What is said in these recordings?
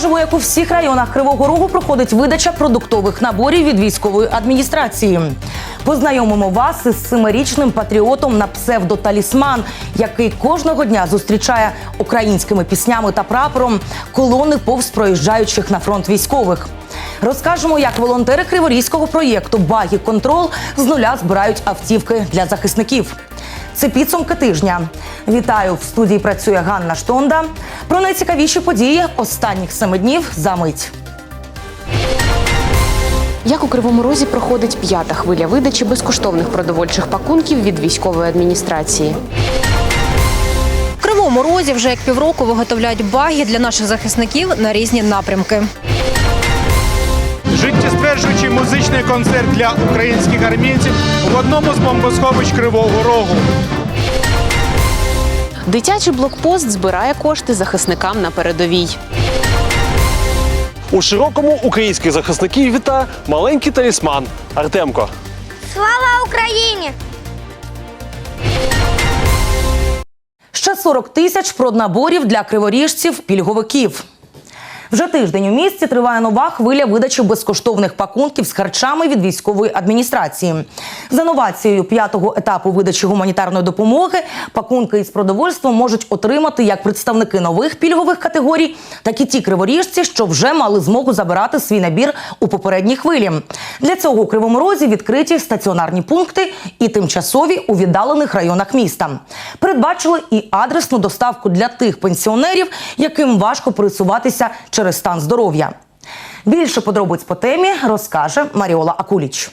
Покажемо, як у всіх районах Кривого Рогу проходить видача продуктових наборів від військової адміністрації. Познайомимо вас із семирічним патріотом на псевдоталісман, який кожного дня зустрічає українськими піснями та прапором колони повз проїжджаючих на фронт військових. Розкажемо, як волонтери криворізького проєкту Багі Контрол з нуля збирають автівки для захисників. Це підсумки тижня. Вітаю в студії. Працює Ганна Штонда. Про найцікавіші події останніх семи днів за мить. Як у Кривому Розі проходить п'ята хвиля видачі безкоштовних продовольчих пакунків від військової адміністрації? В Кривому Розі вже як півроку виготовляють баги для наших захисників на різні напрямки. Життєстверджуючий музичний концерт для українських армійців в одному з бомбосховищ Кривого Рогу. Дитячий блокпост збирає кошти захисникам на передовій. У широкому українських захисників вітає маленький талісман Артемко. Слава Україні! Ще 40 тисяч проднаборів для криворіжців пільговиків. Вже тиждень у місті триває нова хвиля видачі безкоштовних пакунків з харчами від військової адміністрації. За новацією п'ятого етапу видачі гуманітарної допомоги пакунки із продовольством можуть отримати як представники нових пільгових категорій, так і ті криворіжці, що вже мали змогу забирати свій набір у попередній хвилі. Для цього у Кривому Розі відкриті стаціонарні пункти і тимчасові у віддалених районах міста. Передбачили і адресну доставку для тих пенсіонерів, яким важко пересуватися через стан здоров'я. Більше подробиць по темі розкаже Маріола Акуліч.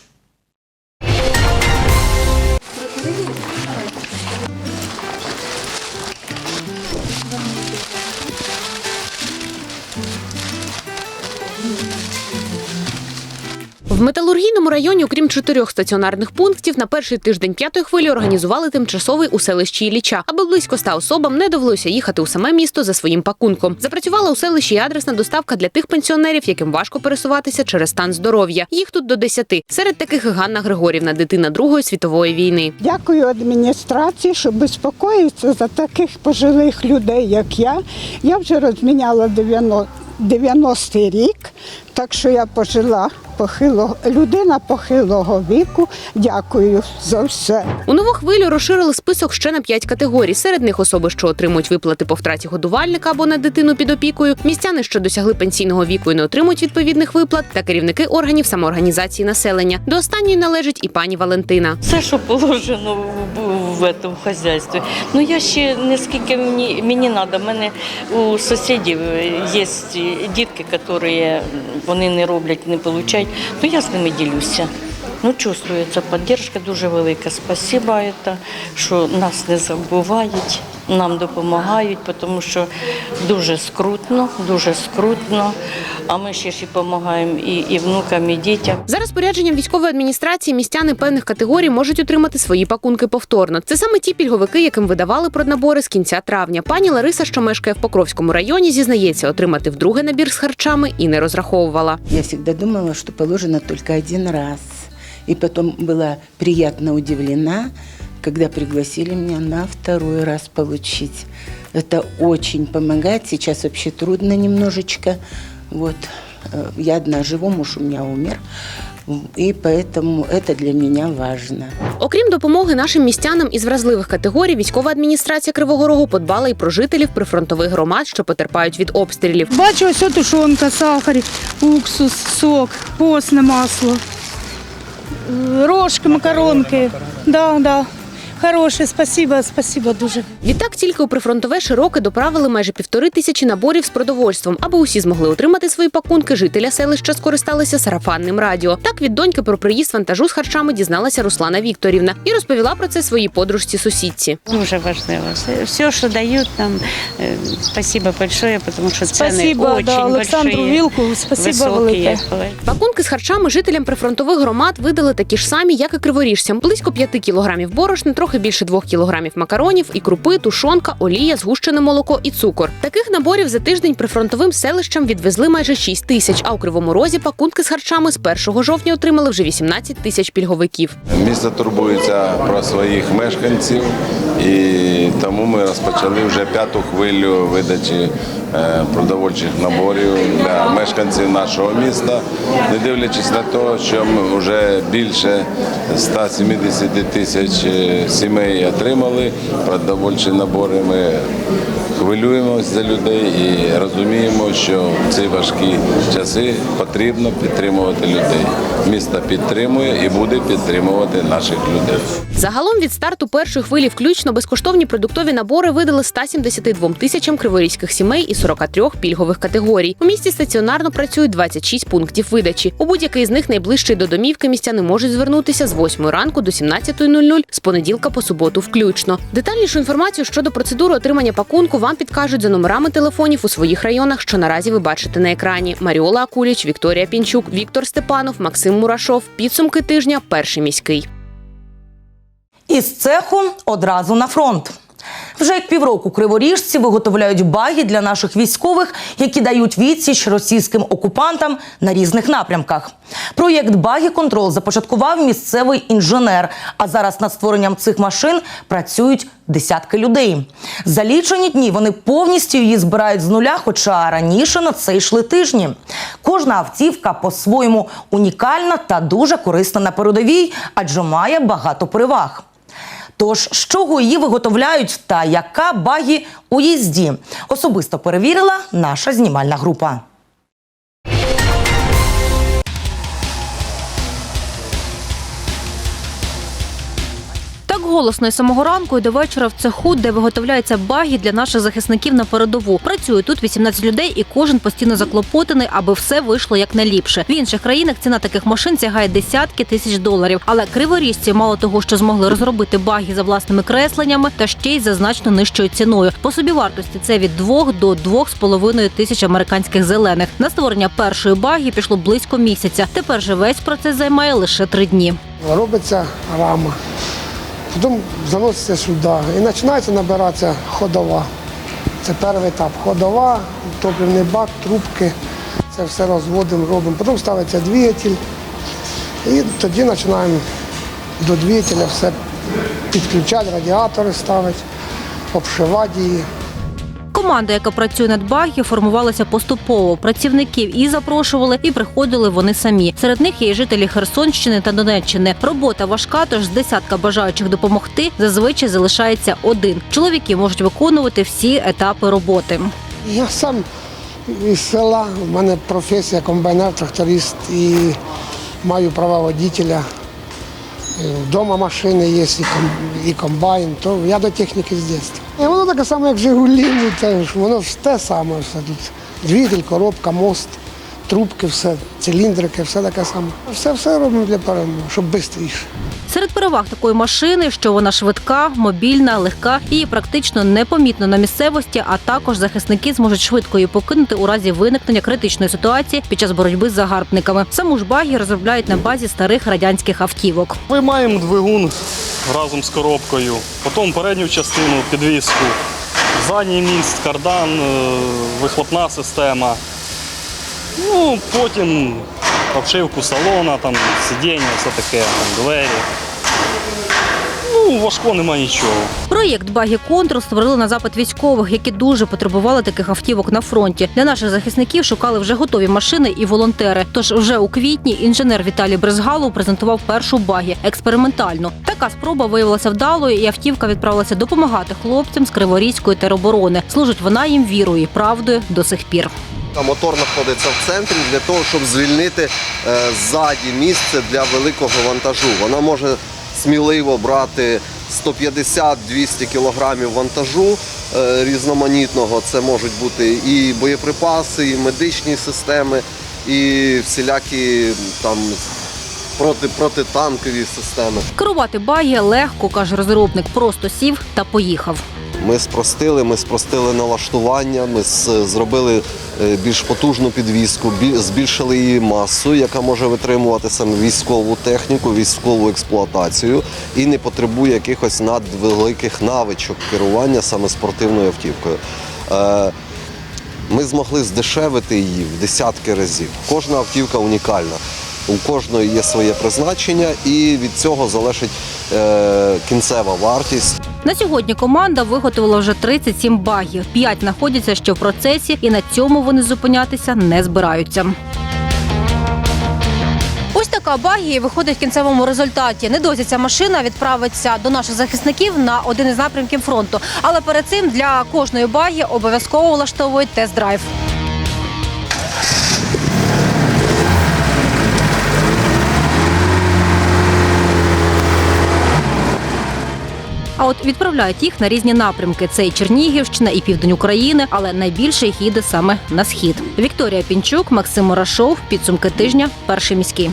В металургійному районі, окрім чотирьох стаціонарних пунктів, на перший тиждень п'ятої хвилі організували тимчасовий у селищі Ілліча, аби близько ста особам не довелося їхати у саме місто за своїм пакунком. Запрацювала у селищі адресна доставка для тих пенсіонерів, яким важко пересуватися через стан здоров'я. Їх тут до десяти. Серед таких Ганна Григорівна, дитина Другої світової війни. Дякую адміністрації, що безпокоїться за таких пожилих людей, як я. Я вже розміняла 90 90-й рік, так що я пожила похилого людина похилого віку. Дякую за все. У нову хвилю розширили список ще на п'ять категорій. Серед них особи, що отримують виплати по втраті годувальника або на дитину під опікою, містяни, що досягли пенсійного віку і не отримують відповідних виплат, та керівники органів самоорганізації населення. До останньої належить і пані Валентина. Все, що положено в, цьому хазяйстві. Ну я ще не скільки мені, мені треба. Мене у сусідів є дітки, які вони не роблять, не отримують. Ну я з ними ділюся. Ну, чувствується підтримка дуже велика. Спасибо, що нас не забувають, нам допомагають, тому що дуже скрутно, дуже скрутно. А ми ще ж і допомагаємо і, і внукам, і дітям. За розпорядженням військової адміністрації містяни певних категорій можуть отримати свої пакунки повторно. Це саме ті пільговики, яким видавали проднабори з кінця травня. Пані Лариса, що мешкає в Покровському районі, зізнається, отримати вдруге набір з харчами і не розраховувала. Я всегда думала, что положено только один раз. И потом была приятно удивлена, когда пригласили меня на второй раз получить. Это очень помогает. Сейчас вообще трудно немножечко. Вот. Э, Я одна живу, муж у меня умер. И поэтому это для меня важно. Окрім допомоги нашим містянам із вразливих категорій, військова адміністрація Кривого Рогу подбала і про жителів прифронтових громад, що потерпають від обстрілів. Бачу, ось тушонка, сахар, уксус, сок, постне масло, е, рожки, макаронки. Да, да. Хороше, спасибо, спасибо дуже. Відтак тільки у прифронтове широке доправили майже півтори тисячі наборів з продовольством, аби усі змогли отримати свої пакунки. Жителя селища скористалися сарафанним радіо. Так від доньки про приїзд вантажу з харчами дізналася Руслана Вікторівна і розповіла про це своїй подружці сусідці. Дуже важливо. Все, що дають нам, е, спасибо большое, тому що ціни Спасибо очень да, Олександру большие, Вілку, спасибо велике. Пакунки з харчами жителям прифронтових громад видали такі ж самі, як і криворіжцям. Близько 5 кілограмів борошна, трохи більше двох кілограмів макаронів, і крупи, тушонка, олія, згущене молоко і цукор. Таких наборів за тиждень прифронтовим селищам відвезли майже 6 тисяч. А у кривому розі пакунки з харчами з 1 жовтня отримали вже 18 тисяч пільговиків. Місто турбується про своїх мешканців, і тому ми розпочали вже п'яту хвилю видачі е, продовольчих наборів для мешканців нашого міста, не дивлячись на те, що ми вже більше 170 тисяч е, сімей отримали продовольчі набори. Ми хвилюємося за людей і розуміємо, що в ці важкі часи потрібно підтримувати людей. Місто підтримує і буде підтримувати наших людей. Загалом від старту першої хвилі включно безкоштовні продуктові набори видали 172 тисячам криворізьких сімей і 43 пільгових категорій. У місті стаціонарно працюють 26 пунктів видачі. У будь-який з них найближчий до домівки містяни можуть звернутися з 8 ранку до 17.00 з понеділка по суботу включно. Детальнішу інформацію щодо процедури отримання пакунку вам підкажуть за номерами телефонів у своїх районах, що наразі ви бачите на екрані. Маріола Акуліч, Вікторія Пінчук, Віктор Степанов, Максим Мурашов. Підсумки тижня перший міський. Із цеху одразу на фронт. Вже як півроку криворіжці виготовляють баги для наших військових, які дають відсіч російським окупантам на різних напрямках. Проєкт Багі Контрол започаткував місцевий інженер. А зараз над створенням цих машин працюють десятки людей. За лічені дні вони повністю її збирають з нуля, хоча раніше на це йшли тижні. Кожна автівка по-своєму унікальна та дуже корисна на передовій, адже має багато переваг. Тож, з чого її виготовляють та яка багі у їзді, особисто перевірила наша знімальна група. Голосно і самого ранку і до вечора в цеху, де виготовляються баги для наших захисників на передову. Працює тут 18 людей, і кожен постійно заклопотаний, аби все вийшло як найліпше. В інших країнах ціна таких машин сягає десятки тисяч доларів. Але криворізці мало того, що змогли розробити баги за власними кресленнями, та ще й за значно нижчою ціною. По собівартості це від 2 до 2,5 тисяч американських зелених. На створення першої баги пішло близько місяця. Тепер же весь процес займає лише три дні. робиться рама, потім заноситься сюди і починається набиратися ходова. Це перший етап. Ходова, топливний бак, трубки. Це все розводимо, робимо. Потім ставиться двигатель. І тоді починаємо до двигателя все підключати, радіатори ставити, обшивати її. Команда, яка працює над багі, формувалася поступово. Працівників і запрошували, і приходили вони самі. Серед них є і жителі Херсонщини та Донеччини. Робота важка, тож з десятка бажаючих допомогти зазвичай залишається один. Чоловіки можуть виконувати всі етапи роботи. Я сам із села, у мене професія комбайнер, тракторист і маю права водителя. Вдома машини є, і, ком- і комбайн, то я до техніки з дитинства. І воно таке саме, як Жигулі, воно ж те саме все тут. Двигатель, коробка, мост, трубки, все, циліндрики, все таке саме. Все все робимо для перемоги, щоб швидше. Серед переваг такої машини, що вона швидка, мобільна, легка, її практично непомітно на місцевості, а також захисники зможуть швидко її покинути у разі виникнення критичної ситуації під час боротьби з загарбниками. Саму ж багі розробляють на базі старих радянських автівок. Ми маємо двигун разом з коробкою, потім передню частину, підвіску, задній міст, кардан, е, вихлопна система. Ну, потім обшивку салона, там, сидіння, все таке, там, двері. Ну, важко нема нічого. Проєкт Багі Контрол створили на запит військових, які дуже потребували таких автівок на фронті. Для наших захисників шукали вже готові машини і волонтери. Тож вже у квітні інженер Віталій Брезгалов презентував першу багі експериментальну. Така спроба виявилася вдалою, і автівка відправилася допомагати хлопцям з Криворізької тероборони. Служить вона їм вірою і правдою до сих пір. Мотор знаходиться в центрі для того, щоб звільнити е, ззаді місце для великого вантажу. Вона може сміливо брати 150-200 кілограмів вантажу е, різноманітного. Це можуть бути і боєприпаси, і медичні системи, і всілякі там проти, протитанкові системи. Керувати бає легко, каже розробник. Просто сів та поїхав. Ми спростили, ми спростили налаштування, ми зробили е, більш потужну підвізку, збільшили її масу, яка може витримувати саме військову техніку, військову експлуатацію і не потребує якихось надвеликих навичок керування саме спортивною автівкою. Е, Ми змогли здешевити її в десятки разів. Кожна автівка унікальна. У кожної є своє призначення, і від цього залежить е, кінцева вартість. На сьогодні команда виготовила вже 37 багів. П'ять знаходяться ще в процесі, і на цьому вони зупинятися не збираються. Ось така багія виходить в кінцевому результаті. Недовзі ця машина відправиться до наших захисників на один із напрямків фронту. Але перед цим для кожної багі обов'язково влаштовують тест-драйв. От відправляють їх на різні напрямки. Це і Чернігівщина, і південь України, але найбільше їх їде саме на схід. Вікторія Пінчук, Максим Морашов, Підсумки тижня. Перший міський.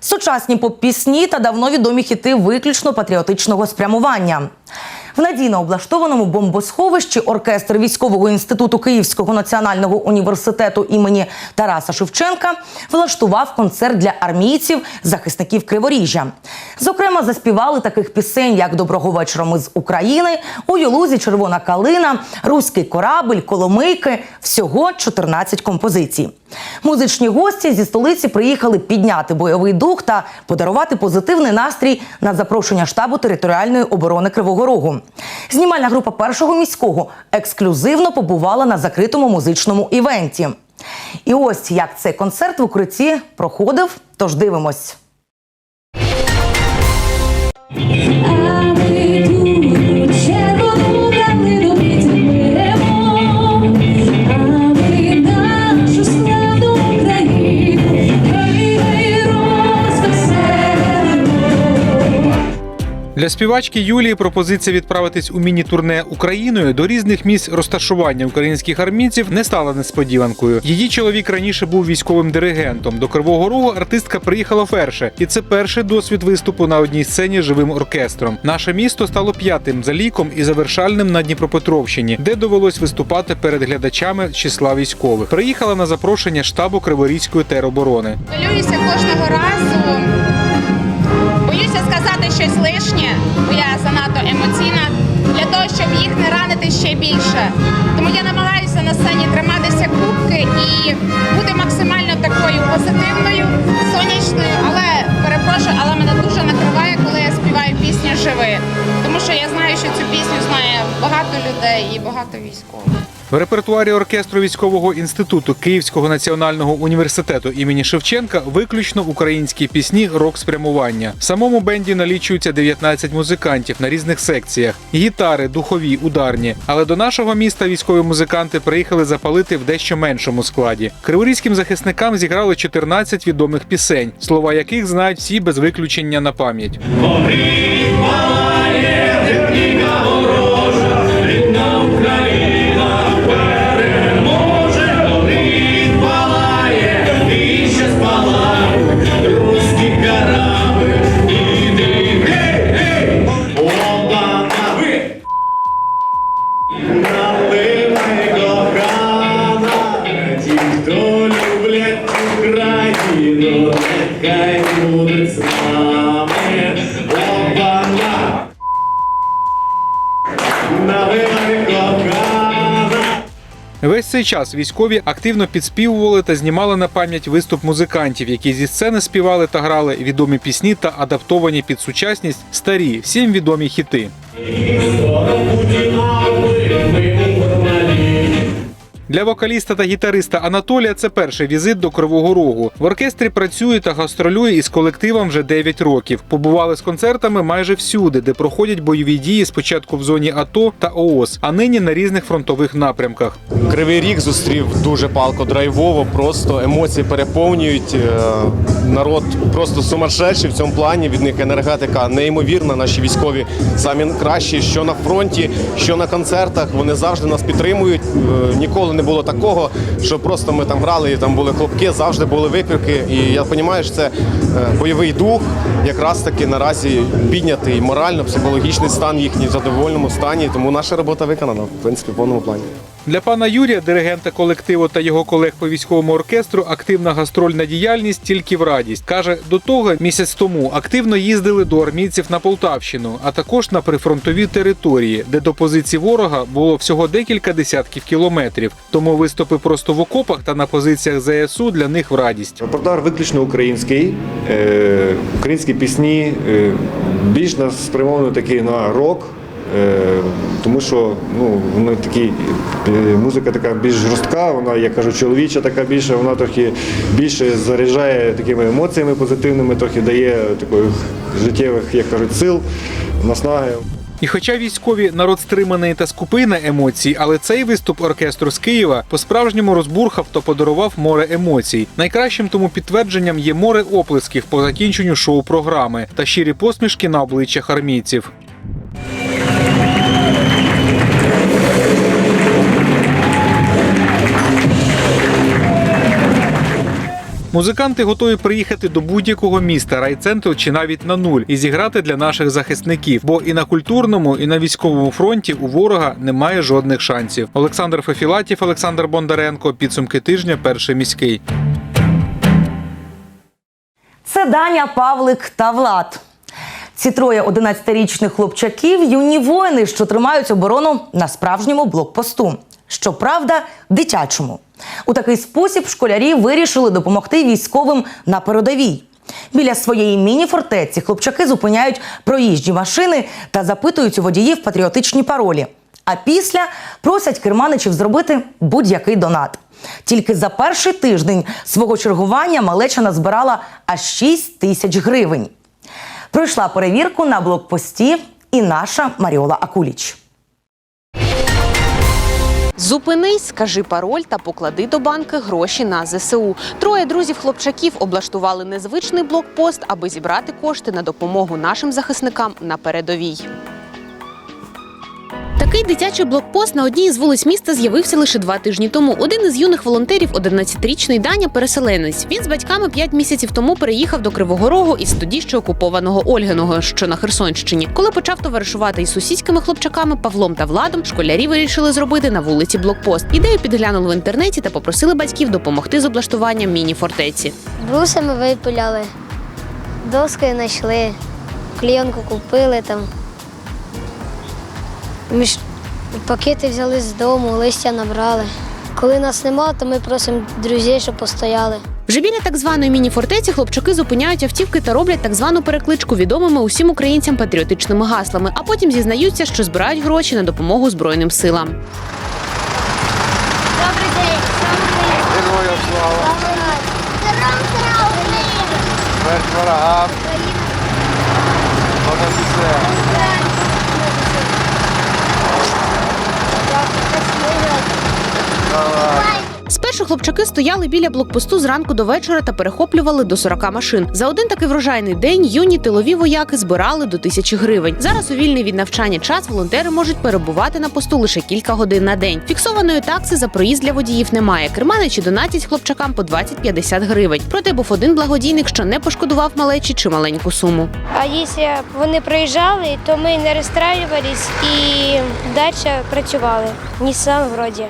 Сучасні поп-пісні та давно відомі хіти виключно патріотичного спрямування. В надійно облаштованому бомбосховищі оркестр військового інституту Київського національного університету імені Тараса Шевченка влаштував концерт для армійців, захисників Криворіжжя. Зокрема, заспівали таких пісень, як Доброго вечора ми з України, у Юлузі Червона калина, Руський корабль, Коломийки. Всього 14 композицій. Музичні гості зі столиці приїхали підняти бойовий дух та подарувати позитивний настрій на запрошення штабу територіальної оборони Кривого Рогу. Знімальна група першого міського ексклюзивно побувала на закритому музичному івенті. І ось як цей концерт в укритті проходив. Тож дивимось. Для співачки Юлії пропозиція відправитись у міні-турне Україною до різних місць розташування українських армійців не стала несподіванкою. Її чоловік раніше був військовим диригентом. До Кривого Рогу артистка приїхала вперше, і це перший досвід виступу на одній сцені живим оркестром. Наше місто стало п'ятим за ліком і завершальним на Дніпропетровщині, де довелось виступати перед глядачами числа військових. Приїхала на запрошення штабу Криворізької тероборони. Хвилююся кожного разу. Боюся сказати щось лишнє, бо я занадто емоційна для того, щоб їх не ранити ще більше. Тому я намагаюся на сцені триматися кубки і бути максимально такою позитивною, сонячною, але перепрошую, але мене дуже накриває, коли я співаю пісню Живи. Тому що я знаю, що цю пісню знає багато людей і багато військових. В репертуарі оркестру військового інституту Київського національного університету імені Шевченка виключно українські пісні рок спрямування. В самому бенді налічується 19 музикантів на різних секціях: гітари, духові, ударні. Але до нашого міста військові музиканти приїхали запалити в дещо меншому складі. Криворізьким захисникам зіграли 14 відомих пісень, слова яких знають всі без виключення на пам'ять. Цей час військові активно підспівували та знімали на пам'ять виступ музикантів, які зі сцени співали та грали відомі пісні та адаптовані під сучасність старі, всім відомі хіти. Для вокаліста та гітариста Анатолія це перший візит до Кривого Рогу. В оркестрі працює та гастролює із колективом вже 9 років. Побували з концертами майже всюди, де проходять бойові дії спочатку в зоні АТО та ООС, а нині на різних фронтових напрямках. Кривий ріг зустрів дуже палко, драйвово, просто емоції переповнюють. Е, Народ просто сумасшедший в цьому плані. Від них енергетика неймовірна. Наші військові самі кращі, що на фронті, що на концертах. Вони завжди нас підтримують. Е, Ніколи не не було такого, що просто ми там грали і там були хлопки, завжди були викрики. І я розумію, що це е, бойовий дух, якраз таки наразі піднятий морально, психологічний стан їхній в задовольному стані. Тому наша робота виконана в принципі в повному плані. Для пана Юрія, диригента колективу та його колег по військовому оркестру, активна гастрольна діяльність тільки в радість. Каже, до того місяць тому активно їздили до армійців на Полтавщину, а також на прифронтові території, де до позицій ворога було всього декілька десятків кілометрів. Тому виступи просто в окопах та на позиціях ЗСУ для них в радість. Репертуар виключно український, е, українські пісні, е, більш нас спрямований такий на рок. Е, Тому що ну, вони такі, е, музика така більш жорстка, вона, я кажу, чоловіча така більше, вона трохи більше заряджає такими емоціями позитивними, трохи дає таких життєвих, як кажуть, сил, наснаги. І хоча військові народ стриманий та скупий на емоції, але цей виступ оркестру з Києва по-справжньому розбурхав та подарував море емоцій. Найкращим тому підтвердженням є море оплесків по закінченню шоу-програми та щирі посмішки на обличчях армійців. Музиканти готові приїхати до будь-якого міста, райцентру чи навіть на нуль і зіграти для наших захисників. Бо і на культурному, і на військовому фронті у ворога немає жодних шансів. Олександр Фефілатів, Олександр Бондаренко. Підсумки тижня. Перший міський. Це Даня, Павлик та Влад. Ці троє 11-річних хлопчаків юні воїни, що тримають оборону на справжньому блокпосту. Щоправда, дитячому. У такий спосіб школярі вирішили допомогти військовим на передовій. Біля своєї міні-фортеці хлопчаки зупиняють проїжджі машини та запитують у водіїв патріотичні паролі. А після просять керманичів зробити будь-який донат. Тільки за перший тиждень свого чергування малеча назбирала аж 6 тисяч гривень. Пройшла перевірку на блокпості і наша Маріола Акуліч. Зупинись, скажи пароль та поклади до банки гроші на ЗСУ. Троє друзів хлопчаків облаштували незвичний блокпост, аби зібрати кошти на допомогу нашим захисникам на передовій. Такий дитячий блокпост на одній із вулиць міста з'явився лише два тижні тому. Один із юних волонтерів, 11-річний Даня, переселенець. Він з батьками п'ять місяців тому переїхав до Кривого Рогу із тоді ще окупованого Ольгиного, що на Херсонщині. Коли почав товаришувати із сусідськими хлопчаками Павлом та Владом, школярі вирішили зробити на вулиці блокпост. Ідею підглянули в інтернеті та попросили батьків допомогти з облаштуванням міні-фортеці. Брусами випиляли, доски знайшли, клійонку купили там. Між... Пакети взяли з дому, листя набрали. Коли нас нема, то ми просимо друзів, щоб постояли. Вже біля так званої міні-фортеці хлопчаки зупиняють автівки та роблять так звану перекличку відомими усім українцям патріотичними гаслами, а потім зізнаються, що збирають гроші на допомогу Збройним силам. Добрий день! Героям слава! Героям слава Смерть ворогам! Спершу хлопчаки стояли біля блокпосту зранку до вечора та перехоплювали до 40 машин. За один такий врожайний день юні тилові вояки збирали до тисячі гривень. Зараз у вільний від навчання час волонтери можуть перебувати на посту лише кілька годин на день. Фіксованої такси за проїзд для водіїв немає. Керманичі донатять хлопчакам по 20-50 гривень. Проте був один благодійник, що не пошкодував малечі чи маленьку суму. А якщо вони приїжджали, то ми не розстраювались і далі працювали. Нісан вроді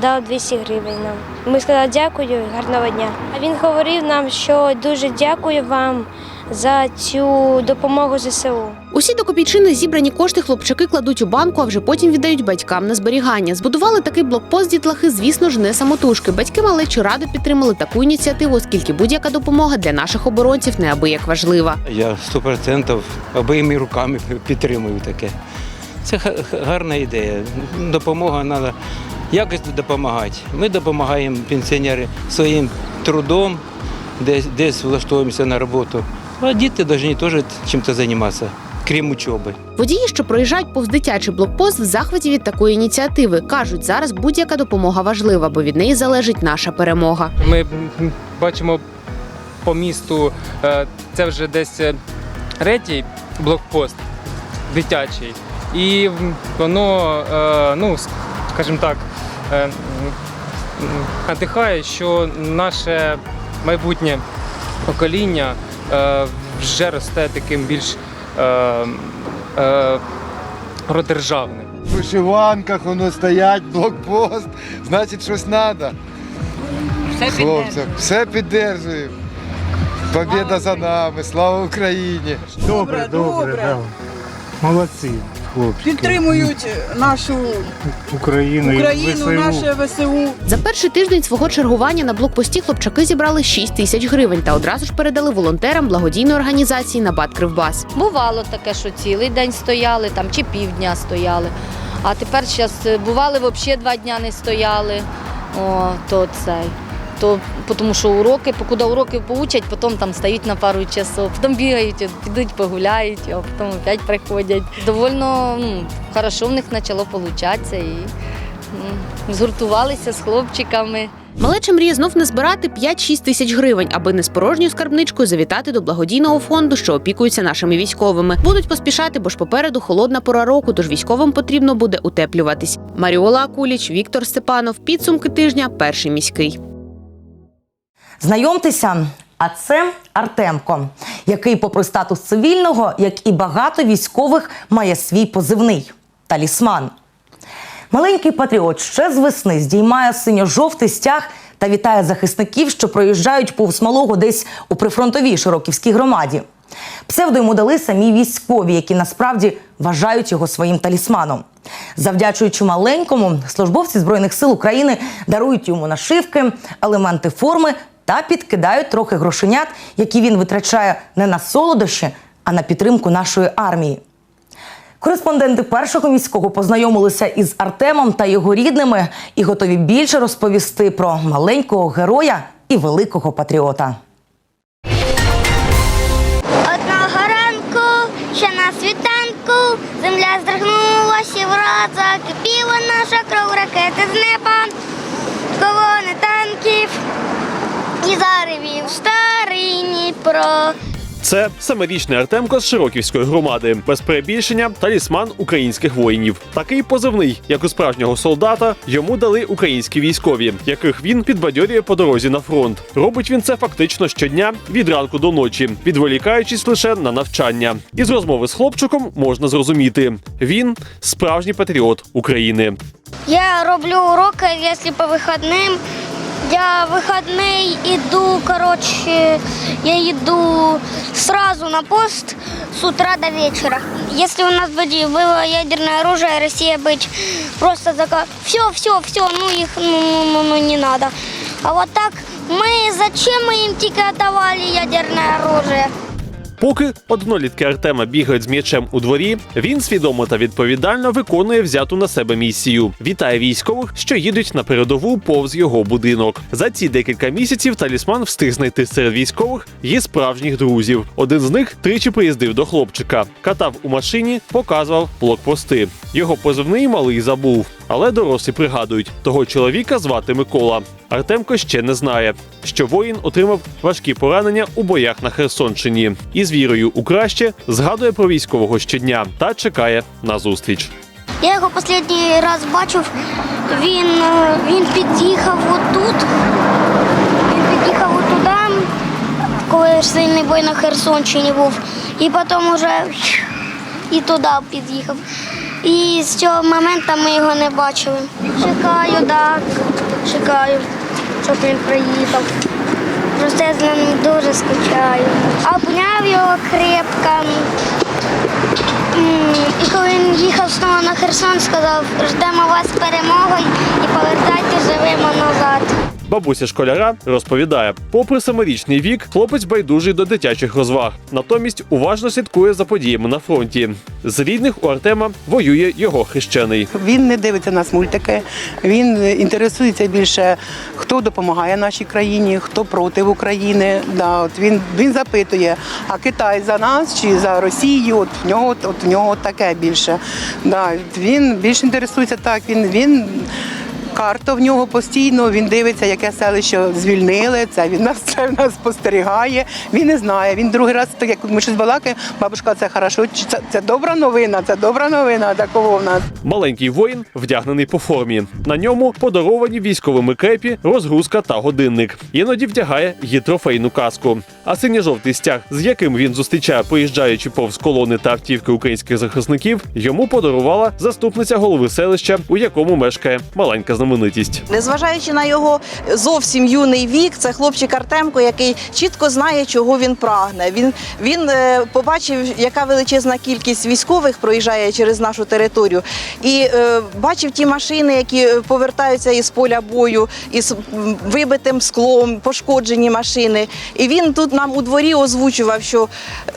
дав 200 гривень нам. Ми сказали дякую, гарного дня. А він говорив нам, що дуже дякую вам за цю допомогу ЗСУ. Усі до копійчини зібрані кошти хлопчаки кладуть у банку, а вже потім віддають батькам на зберігання. Збудували такий блокпост дітлахи, звісно ж, не самотужки. Батьки малечі радо підтримали таку ініціативу, оскільки будь-яка допомога для наших оборонців неабияк важлива. Я 100% обоїми руками підтримую таке. Це гарна ідея. Допомога треба якось допомагати. Ми допомагаємо пенсіонери своїм трудом, десь, десь влаштовуємося на роботу. А діти повинні теж чим-то займатися, крім учоби. Водії, що проїжджають повз дитячий блокпост, в захваті від такої ініціативи. кажуть, зараз будь-яка допомога важлива, бо від неї залежить наша перемога. Ми бачимо по місту, е, це вже десь е, третій блокпост дитячий. І воно, е, ну, скажімо так, надихає, що наше майбутнє покоління е, вже росте таким більш е, е, продержавним. В вишиванках воно стоять, блокпост, значить щось треба. Все Хлопцям, все піддержуємо. Побіда за нами, слава Україні! Добре, добре. Да. Молодці, хлопці. Підтримують нашу Україну, і Україну, ВСУ. наше ВСУ. За перший тиждень свого чергування на блокпості хлопчаки зібрали 6 тисяч гривень та одразу ж передали волонтерам благодійної організації Набат Кривбас. Бувало таке, що цілий день стояли там чи півдня стояли. А тепер зараз бували взагалі два дня не стояли. О, то цей. То, тому що уроки, покуди уроки поучать, потім там стають на пару часов, потім бігають, підуть погуляють, а потім опять приходять. Довольно ну, хорошо в них почало получатися і м, згуртувалися з хлопчиками. Малеча мріє знов назбирати 5-6 тисяч гривень, аби не з порожньою скарбничкою завітати до благодійного фонду, що опікується нашими військовими. Будуть поспішати, бо ж попереду холодна пора року, тож військовим потрібно буде утеплюватись. Маріола Акуліч, Віктор Степанов. Підсумки тижня. Перший міський. Знайомтеся, а це Артемко, який, попри статус цивільного, як і багато військових, має свій позивний талісман. Маленький патріот ще з весни здіймає синьо-жовтий стяг та вітає захисників, що проїжджають повз малого десь у прифронтовій Широківській громаді. Псевдо йому дали самі військові, які насправді вважають його своїм талісманом. Завдячуючи маленькому, службовці Збройних сил України дарують йому нашивки, елементи форми та підкидають трохи грошенят, які він витрачає не на солодощі, а на підтримку нашої армії. Кореспонденти першого міського познайомилися із Артемом та його рідними і готові більше розповісти про маленького героя і великого патріота. Одного ранку, ще на світанку, земля здригнулася враз закипіла наша кров ракети з неба, колони танків і заревів старий Дніпро. Це семирічний Артемко з Широківської громади, без перебільшення талісман українських воїнів. Такий позивний, як у справжнього солдата, йому дали українські військові, яких він підбадьорює по дорозі на фронт. Робить він це фактично щодня від ранку до ночі, відволікаючись лише на навчання. Із розмови з хлопчиком можна зрозуміти: він справжній патріот України. Я роблю уроки, якщо по вихідним. Я в выходный иду, короче, я иду сразу на пост с утра до вечера. Если у нас бы было ядерное оружие, Россия быть просто зака... Все, все, все, ну их ну, ну, ну, ну, не надо. А вот так мы зачем мы им тільки отдавали ядерное оружие? Поки однолітки Артема бігають з м'ячем у дворі, він свідомо та відповідально виконує взяту на себе місію. Вітає військових, що їдуть на передову повз його будинок. За ці декілька місяців талісман встиг знайти серед військових є справжніх друзів. Один з них тричі приїздив до хлопчика, катав у машині, показував блокпости. Його позивний малий забув, але дорослі пригадують, того чоловіка звати Микола. Артемко ще не знає, що воїн отримав важкі поранення у боях на Херсонщині і з вірою у краще згадує про військового щодня та чекає на зустріч. Я його останній раз бачив, він, е, він під'їхав отут. Він під'їхав отуди, коли сильний бой на Херсонщині був. І потім вже і туди під'їхав. І з цього моменту ми його не бачили. Чекаю, так, чекаю, щоб він приїхав. Просто я з ним дуже скучаю. Обняв його крепко. І коли він їхав знову на Херсон, сказав, ждемо вас перемогою і повертайте живими назад. Бабуся школяра розповідає, попри саморічний вік, хлопець байдужий до дитячих розваг. Натомість уважно слідкує за подіями на фронті. З рідних у Артема воює його хрещений. Він не дивиться нас мультики. Він інтересується більше, хто допомагає нашій країні, хто проти України. Да, от він, він запитує, а Китай за нас чи за Росію? От в нього от в нього таке більше. Да, він більше інтересується так. Він він. Карта в нього постійно. Він дивиться, яке селище звільнили. Це він нас це в нас спостерігає. Він не знає. Він другий раз так як ми щось балакаємо. Бабушка, це хорошо. Це, це добра новина. Це добра новина. Такого в нас. Маленький воїн вдягнений по формі. На ньому подаровані військовими кепі, розгрузка та годинник. Іноді вдягає її трофейну каску. А синьо-жовтий стяг, з яким він зустрічає, поїжджаючи повз колони та автівки українських захисників, йому подарувала заступниця голови селища, у якому мешкає маленька знаменитість. Незважаючи на його зовсім юний вік, це хлопчик Артемко, який чітко знає, чого він прагне. Він, він е, побачив, яка величезна кількість військових проїжджає через нашу територію, і е, бачив ті машини, які е, повертаються із поля бою, із вибитим склом, пошкоджені машини. І він тут нам у дворі озвучував, що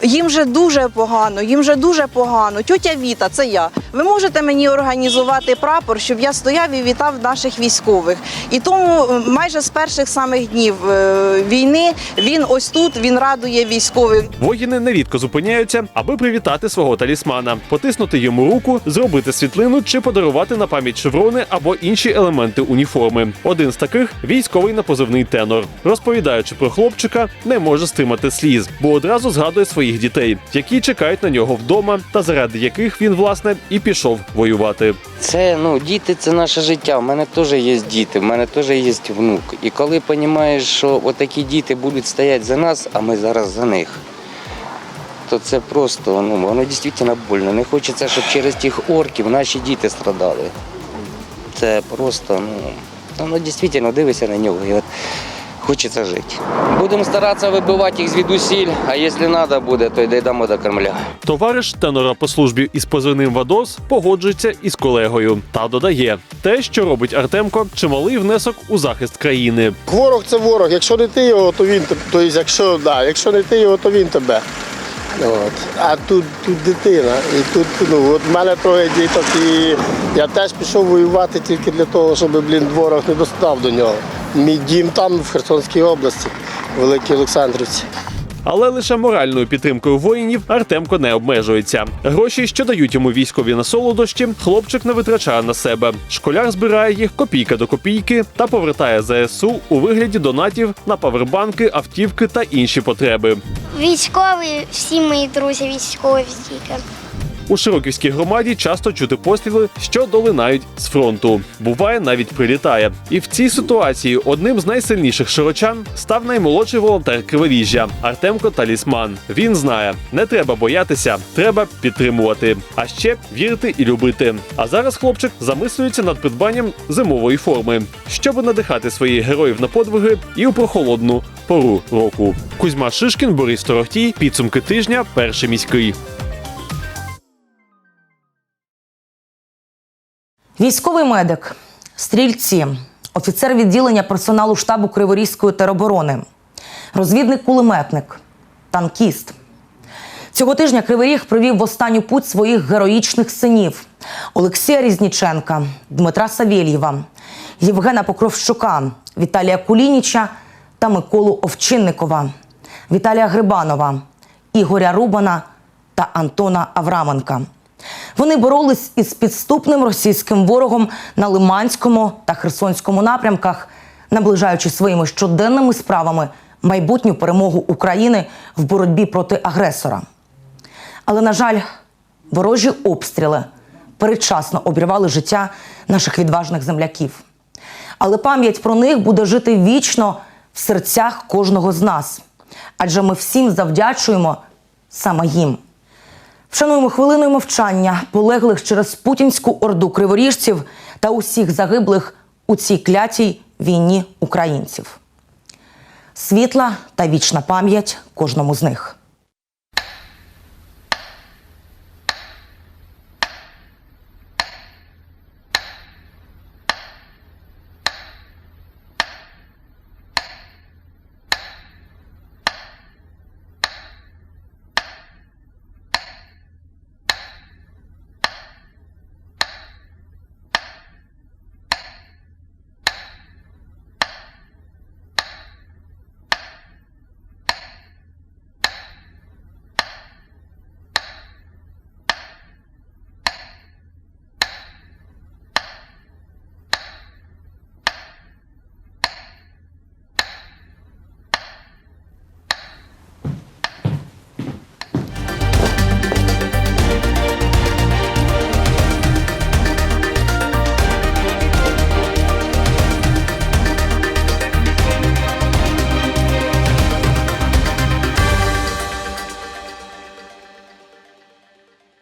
їм вже дуже погано, їм вже дуже погано. Тьотя Віта, це я. Ви можете мені організувати прапор, щоб я стояв і вітав наших військових. І тому е, майже з перших самих днів е, війни він ось тут він радує військових. Воїни нерідко зупиняються, аби привітати свого талісмана, потиснути йому руку, зробити світлину чи подарувати на пам'ять шеврони або інші елементи уніформи. Один з таких військовий на позивний тенор, розповідаючи про хлопчика, не може стримати сліз, бо одразу згадує своїх дітей, які чекають на нього вдома, та заради яких він власне і пішов воювати. Це ну діти це наше життя. У мене теж є діти, в мене теж є внук. І коли розумієш, що отакі діти будуть стояти за нас, а ми зараз за них, то це просто ну воно дійсно больно. Не хочеться, щоб через тих орків наші діти страдали. Це просто, ну воно дійсно дивишся на нього і от хочеться жити. Будемо старатися вибивати їх звідусіль, а якщо треба буде, то й дійдемо до Кремля. Товариш тенора по службі із позивним Вадос погоджується із колегою та додає те, що робить Артемко, чималий внесок у захист країни. Ворог це ворог. Якщо не ти його, то він тебе. Тобто, якщо, да, якщо не ти його, то він тебе. От. А тут, тут дитина. І тут, ну, от в мене троє діток, і я теж пішов воювати тільки для того, щоб блін, ворог не достав до нього. Мій дім там, в Херсонській області, в Великій Олександрівці. Але лише моральною підтримкою воїнів Артемко не обмежується. Гроші, що дають йому військові на солодощі, хлопчик не витрачає на себе. Школяр збирає їх копійка до копійки та повертає ЗСУ у вигляді донатів на павербанки, автівки та інші потреби. Військові, всі мої друзі військові тільки. У Широківській громаді часто чути постріли, що долинають з фронту. Буває, навіть прилітає. І в цій ситуації одним з найсильніших широчан став наймолодший волонтер Криворіжжя Артемко Талісман. Він знає, не треба боятися, треба підтримувати, а ще вірити і любити. А зараз хлопчик замислюється над придбанням зимової форми, щоб надихати своїх героїв на подвиги і у прохолодну пору року. Кузьма Шишкін, Борис Торохтій. Підсумки тижня. Перший міський. Військовий медик, стрільці, офіцер відділення персоналу штабу Криворізької тероборони, розвідник-кулеметник, танкіст. Цього тижня Кривий Ріг привів в останню путь своїх героїчних синів. Олексія Різніченка, Дмитра Савєльєва, Євгена Покровщука, Віталія Кулініча та Миколу Овчинникова, Віталія Грибанова, Ігоря Рубана та Антона Авраменка. Вони боролись із підступним російським ворогом на Лиманському та Херсонському напрямках, наближаючи своїми щоденними справами майбутню перемогу України в боротьбі проти агресора. Але, на жаль, ворожі обстріли передчасно обірвали життя наших відважних земляків. Але пам'ять про них буде жити вічно в серцях кожного з нас. Адже ми всім завдячуємо саме їм. Вшануємо хвилиною мовчання полеглих через путінську орду криворіжців та усіх загиблих у цій клятій війні українців. Світла та вічна пам'ять кожному з них.